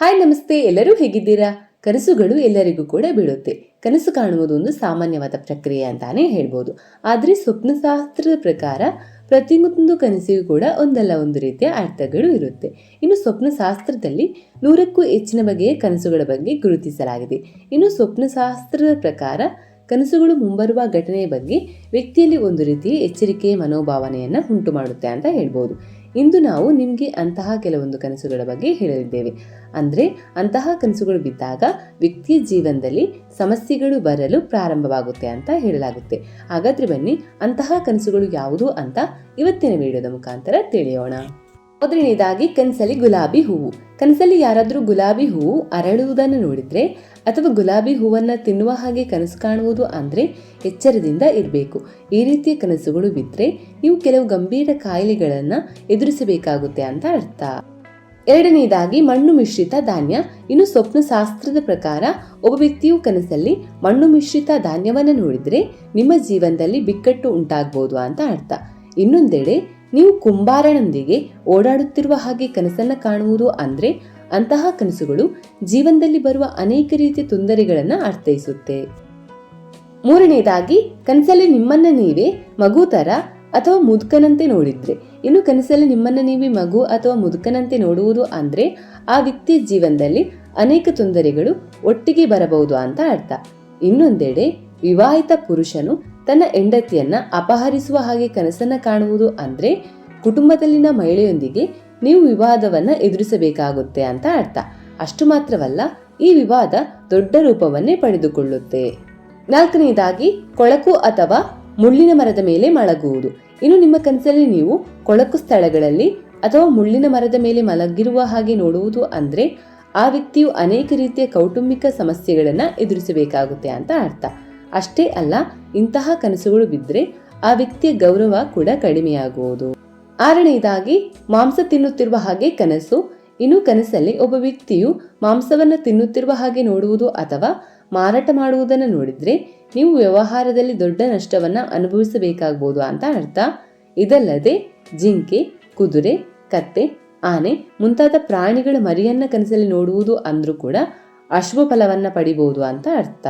Hi, ನಮಸ್ತೆ. ಎಲ್ಲರೂ ಹೇಗಿದ್ದೀರಾ? ಕನಸುಗಳು ಎಲ್ಲರಿಗೂ ಕೂಡ ಬೀಳುತ್ತೆ. ಕನಸು ಕಾಣುವುದು ಒಂದು ಸಾಮಾನ್ಯವಾದ ಪ್ರಕ್ರಿಯೆ ಅಂತಾನೆ ಹೇಳ್ಬೋದು. ಆದರೆ ಸ್ವಪ್ನಶಾಸ್ತ್ರದ ಪ್ರಕಾರ ಪ್ರತಿಯೊಂದು ಕನಸಿಗೂ ಕೂಡ ಒಂದಲ್ಲ ಒಂದು ರೀತಿಯ ಅರ್ಥಗಳು ಇರುತ್ತೆ. ಇನ್ನು ಸ್ವಪ್ನಶಾಸ್ತ್ರದಲ್ಲಿ ನೂರಕ್ಕೂ ಹೆಚ್ಚಿನ ಬಗೆಯ ಕನಸುಗಳ ಬಗ್ಗೆ ಗುರುತಿಸಲಾಗಿದೆ. ಇನ್ನು ಸ್ವಪ್ನಶಾಸ್ತ್ರದ ಪ್ರಕಾರ ಕನಸುಗಳು ಮುಂಬರುವ ಘಟನೆಯ ಬಗ್ಗೆ ವ್ಯಕ್ತಿಯಲ್ಲಿ ಒಂದು ರೀತಿಯ ಎಚ್ಚರಿಕೆಯ ಮನೋಭಾವನೆಯನ್ನು ಉಂಟು ಮಾಡುತ್ತೆ ಅಂತ ಹೇಳ್ಬೋದು. ಇಂದು ನಾವು ನಿಮಗೆ ಅಂತಹ ಕೆಲವೊಂದು ಕನಸುಗಳ ಬಗ್ಗೆ ಹೇಳಲಿದ್ದೇವೆ ಅಂದರೆ, ಅಂತಹ ಕನಸುಗಳು ಬಿದ್ದಾಗ ವ್ಯಕ್ತಿಯ ಜೀವನದಲ್ಲಿ ಸಮಸ್ಯೆಗಳು ಬರಲು ಪ್ರಾರಂಭವಾಗುತ್ತೆ ಅಂತ ಹೇಳಲಾಗುತ್ತೆ. ಹಾಗಾದ್ರೆ ಬನ್ನಿ, ಅಂತಹ ಕನಸುಗಳು ಯಾವುದು ಅಂತ ಇವತ್ತಿನ ವಿಡಿಯೋದ ಮುಖಾಂತರ ತಿಳಿಯೋಣ. ಮೊದಲನೇದಾಗಿ ಕನಸಲ್ಲಿ ಗುಲಾಬಿ ಹೂವು. ಕನಸಲ್ಲಿ ಯಾರಾದರೂ ಗುಲಾಬಿ ಹೂವು ಅರಳುವುದನ್ನು ನೋಡಿದ್ರೆ ಅಥವಾ ಗುಲಾಬಿ ಹೂವನ್ನ ತಿನ್ನುವ ಹಾಗೆ ಕನಸು ಕಾಣುವುದು ಅಂದ್ರೆ ಎಚ್ಚರದಿಂದ ಇರಬೇಕು. ಈ ರೀತಿಯ ಕನಸುಗಳು ಬಿದ್ದರೆ ನೀವು ಕೆಲವು ಗಂಭೀರ ಕಾಯಿಲೆಗಳನ್ನು ಎದುರಿಸಬೇಕಾಗುತ್ತೆ ಅಂತ ಅರ್ಥ. ಎರಡನೇದಾಗಿ ಮಣ್ಣು ಮಿಶ್ರಿತ ಧಾನ್ಯ. ಇನ್ನು ಸ್ವಪ್ನ ಶಾಸ್ತ್ರದ ಪ್ರಕಾರ ಒಬ್ಬ ವ್ಯಕ್ತಿಯು ಕನಸಲ್ಲಿ ಮಣ್ಣು ಮಿಶ್ರಿತ ಧಾನ್ಯವನ್ನು ನೋಡಿದ್ರೆ ನಿಮ್ಮ ಜೀವನದಲ್ಲಿ ಬಿಕ್ಕಟ್ಟು ಉಂಟಾಗಬಹುದು ಅಂತ ಅರ್ಥ. ಇನ್ನೊಂದೆಡೆ ನೀವು ಕುಂಬಾರನೊಂದಿಗೆ ಓಡಾಡುತ್ತಿರುವ ಹಾಗೆ ಕನಸನ್ನು ಕಾಣುವುದು ಅಂದರೆ ಅಂತಹ ಕನಸುಗಳು ಜೀವನದಲ್ಲಿ ಬರುವ ಅನೇಕ ರೀತಿಯ ತೊಂದರೆಗಳನ್ನು ಅರ್ಥೈಸುತ್ತೆ. ಮೂರನೇದಾಗಿ, ಕನಸಲ್ಲಿ ನಿಮ್ಮನ್ನ ನೀವೇ ಮಗು ತರ ಅಥವಾ ಮುದುಕನಂತೆ ನೋಡಿದ್ರೆ. ಇನ್ನು ಕನಸಲ್ಲಿ ನಿಮ್ಮನ್ನ ನೀವೇ ಮಗು ಅಥವಾ ಮುದುಕನಂತೆ ನೋಡುವುದು ಅಂದ್ರೆ ಆ ವ್ಯಕ್ತಿಯ ಜೀವನದಲ್ಲಿ ಅನೇಕ ತೊಂದರೆಗಳು ಒಟ್ಟಿಗೆ ಬರಬಹುದು ಅಂತ ಅರ್ಥ. ಇನ್ನೊಂದೆಡೆ, ವಿವಾಹಿತ ಪುರುಷನು ತನ್ನ ಹೆಂಡತಿಯನ್ನ ಅಪಹರಿಸುವ ಹಾಗೆ ಕನಸನ್ನ ಕಾಣುವುದು ಅಂದ್ರೆ ಕುಟುಂಬದಲ್ಲಿನ ಮಹಿಳೆಯೊಂದಿಗೆ ನೀವು ವಿವಾದವನ್ನ ಎದುರಿಸಬೇಕಾಗುತ್ತೆ ಅಂತ ಅರ್ಥ. ಅಷ್ಟು ಮಾತ್ರವಲ್ಲ, ಈ ವಿವಾದ ದೊಡ್ಡ ರೂಪವನ್ನೇ ಪಡೆದುಕೊಳ್ಳುತ್ತೆ. ನಾಲ್ಕನೆಯದಾಗಿ ಕೊಳಕು ಅಥವಾ ಮುಳ್ಳಿನ ಮರದ ಮೇಲೆ ಮಲಗುವುದು. ಇನ್ನು ನಿಮ್ಮ ಕನಸಲ್ಲಿ ನೀವು ಕೊಳಕು ಸ್ಥಳಗಳಲ್ಲಿ ಅಥವಾ ಮುಳ್ಳಿನ ಮರದ ಮೇಲೆ ಮಲಗಿರುವ ಹಾಗೆ ನೋಡುವುದು ಅಂದ್ರೆ ಆ ವ್ಯಕ್ತಿಯು ಅನೇಕ ರೀತಿಯ ಕೌಟುಂಬಿಕ ಸಮಸ್ಯೆಗಳನ್ನ ಎದುರಿಸಬೇಕಾಗುತ್ತೆ ಅಂತ ಅರ್ಥ. ಅಷ್ಟೇ ಅಲ್ಲ, ಇಂತಹ ಕನಸುಗಳು ಬಿದ್ದರೆ ಆ ವ್ಯಕ್ತಿಯ ಗೌರವ ಕೂಡ ಕಡಿಮೆಯಾಗುವುದು. ಆರನೇದಾಗಿ ಮಾಂಸ ತಿನ್ನುತ್ತಿರುವ ಹಾಗೆ ಕನಸು, ಇನ್ನು ಕನಸಲ್ಲಿ ಒಬ್ಬ ವ್ಯಕ್ತಿಯು ಮಾಂಸವನ್ನು ತಿನ್ನುತ್ತಿರುವ ಹಾಗೆ ನೋಡುವುದು ಅಥವಾ ಮಾರಾಟ ಮಾಡುವುದನ್ನು ನೋಡಿದರೆ ನೀವು ವ್ಯವಹಾರದಲ್ಲಿ ದೊಡ್ಡ ನಷ್ಟವನ್ನು ಅನುಭವಿಸಬೇಕಾಗಬಹುದು ಅಂತ ಅರ್ಥ. ಇದಲ್ಲದೆ, ಜಿಂಕೆ, ಕುದುರೆ, ಕತ್ತೆ, ಆನೆ ಮುಂತಾದ ಪ್ರಾಣಿಗಳ ಮರಿಯನ್ನ ಕನಸಲ್ಲಿ ನೋಡುವುದು ಅಂದ್ರೂ ಕೂಡ ಅಶುಭ ಫಲವನ್ನ ಪಡಿಬಹುದು ಅಂತ ಅರ್ಥ.